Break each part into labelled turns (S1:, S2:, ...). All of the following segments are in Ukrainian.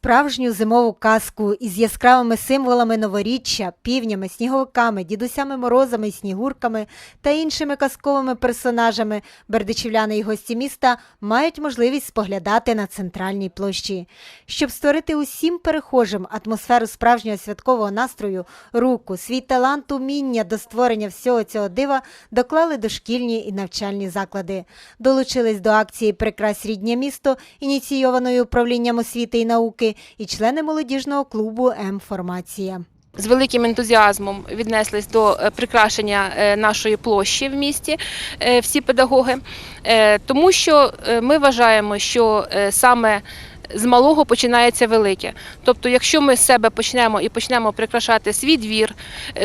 S1: Справжню зимову казку із яскравими символами новоріччя, півнями, сніговиками, дідусями морозами, снігурками та іншими казковими персонажами бердичівляни і гості міста мають можливість споглядати на центральній площі. Щоб створити усім перехожим атмосферу справжнього святкового настрою, руку, свій талант, уміння до створення всього цього дива доклали дошкільні і навчальні заклади. Долучились до акції Прикрась ріднє місто, ініційованої управлінням освіти і науки, і члени молодіжного клубу М-Формація.
S2: з великим ентузіазмом віднеслись до е, прикрашення е, нашої площі в місті е, всі педагоги, тому що ми вважаємо, що саме з малого починається велике. Тобто, якщо ми з себе почнемо і почнемо прикрашати свій двір,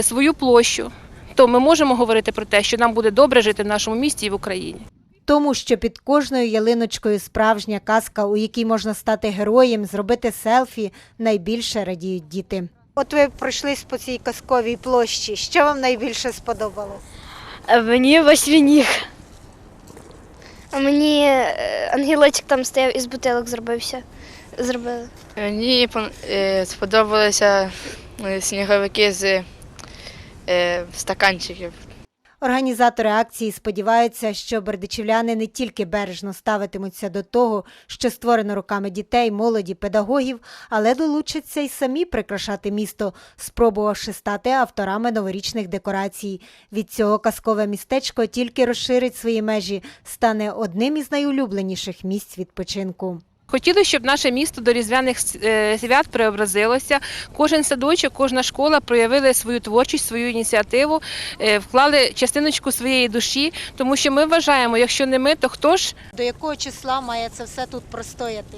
S2: свою площу, то ми можемо говорити про те, що нам буде добре жити в нашому місті і в Україні.
S1: Тому що під кожною ялиночкою справжня казка, у якій можна стати героєм, зробити селфі, найбільше радіють діти. От ви пройшлись по цій казковій площі. Що вам найбільше сподобалось?
S3: Мені восьмініг.
S4: А мені е, ангелочок там стояв із бутилок зробився. Зробили.
S3: Мені е, сподобалися е, сніговики з е, стаканчиків.
S1: Організатори акції сподіваються, що бердичівляни не тільки бережно ставитимуться до того, що створено руками дітей, молоді, педагогів, але долучаться й самі прикрашати місто, спробувавши стати авторами новорічних декорацій. Від цього казкове містечко тільки розширить свої межі, стане одним із найулюбленіших місць відпочинку.
S2: Хотіли, щоб наше місто до різдвяних е, свят преобразилося. Кожен садочок, кожна школа проявили свою творчість, свою ініціативу, е, вклали частиночку своєї душі, тому що ми вважаємо, якщо не ми, то хто ж?
S1: До якого числа має це все тут простояти?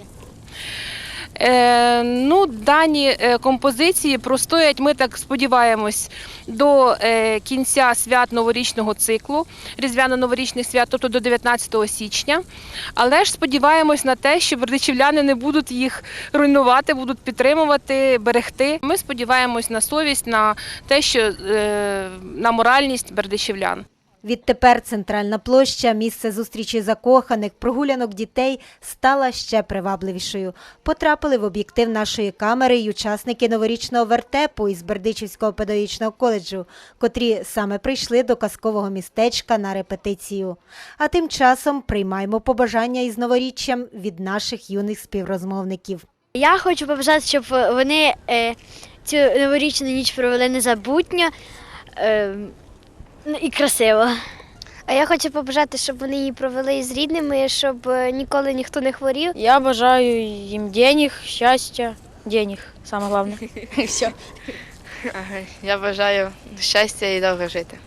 S2: Е, ну, дані е, композиції простоять, ми так сподіваємось, до е, кінця свят новорічного циклу, різдвяно-новорічних свят, тобто до 19 січня. Але ж сподіваємось на те, що бердичівляни не будуть їх руйнувати, будуть підтримувати, берегти. Ми сподіваємось на совість, на те, що на моральність бердичівлян.
S1: Відтепер центральна площа, місце зустрічі закоханих, прогулянок дітей стала ще привабливішою. Потрапили в об'єктив нашої камери й учасники новорічного вертепу із Бердичівського педагогічного коледжу, котрі саме прийшли до казкового містечка на репетицію. А тим часом приймаємо побажання із новоріччям від наших юних співрозмовників.
S4: Я хочу побажати, щоб вони е, цю новорічну ніч провели незабутньо е, ну, і красиво. А я хочу побажати, щоб вони її провели з рідними, щоб е, ніколи ніхто не хворів.
S3: Я бажаю їм денег, щастя, денег, саме головне. Все.
S5: Я бажаю щастя і довго жити.